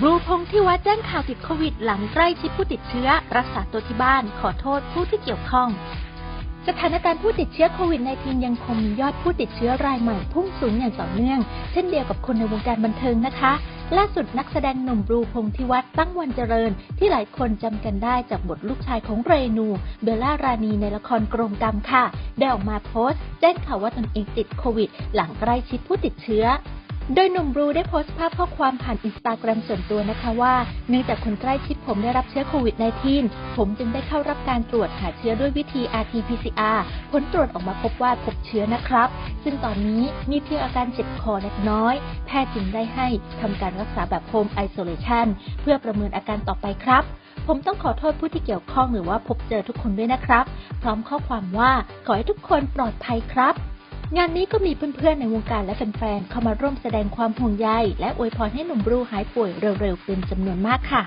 บลูพงที่วัดแจ้งข่าวติดโควิดหลังใกล้ชิดผู้ติดเชื้อ รักษาตัวที่บ้านขอโทษผู้ที่เกี่ยวข้อง สถานการณ์ผู้ติดเชื้อโควิด -19 ยังคงมียอดผู้ติดเชื้อรายใหม่พุ่งสูงอย่างต่อเนื่อง เช่นเดียวกับคนในวงการบันเทิงนะคะ ล่าสุดนักแสดงหนุ่มบรูพงษ์ทิวัฒน์ตั้งวันเจริญ ที่หลายคนจำกันได้จากบทลูกชายของเรนู เบลล่ารานีในละครกรงกรรมค่ะ ได้ออกมาโพสต์แจ้งข่าวว่าตนเองติดโควิด หลังใกล้ชิดผู้ติดเชื้อ โดยหนุ่มบรูได้โพสต์ภาพข้อความผ่านอินสตาแกรมส่วนตัวนะคะว่า เนื่องจากคนใกล้ชิดผมได้รับเชื้อโควิด -19 ผมจึงได้เข้ารับการตรวจหาเชื้อด้วยวิธี RT-PCR ผลตรวจออกมาพบว่าพบเชื้อนะครับ ซึ่งตอนนี้มีเพียงอาการเจ็บคอเล็กน้อย แพทย์จึงได้ให้ทำการรักษาแบบ Home Isolation เพื่อประเมินอาการต่อไปครับผมต้องขอโทษผู้ที่เกี่ยวข้องหรือว่าพบเจอทุกคนด้วยนะครับ พร้อมข้อความว่าขอให้ทุกคนปลอดภัยครับ งานนี้ก็มีเพื่อนๆในวงการและแฟนๆเข้ามาร่วมแสดงความห่วงใย และอวยพรให้หนุ่มบรูหายป่วยเร็วๆเป็นจำนวนมากค่ะ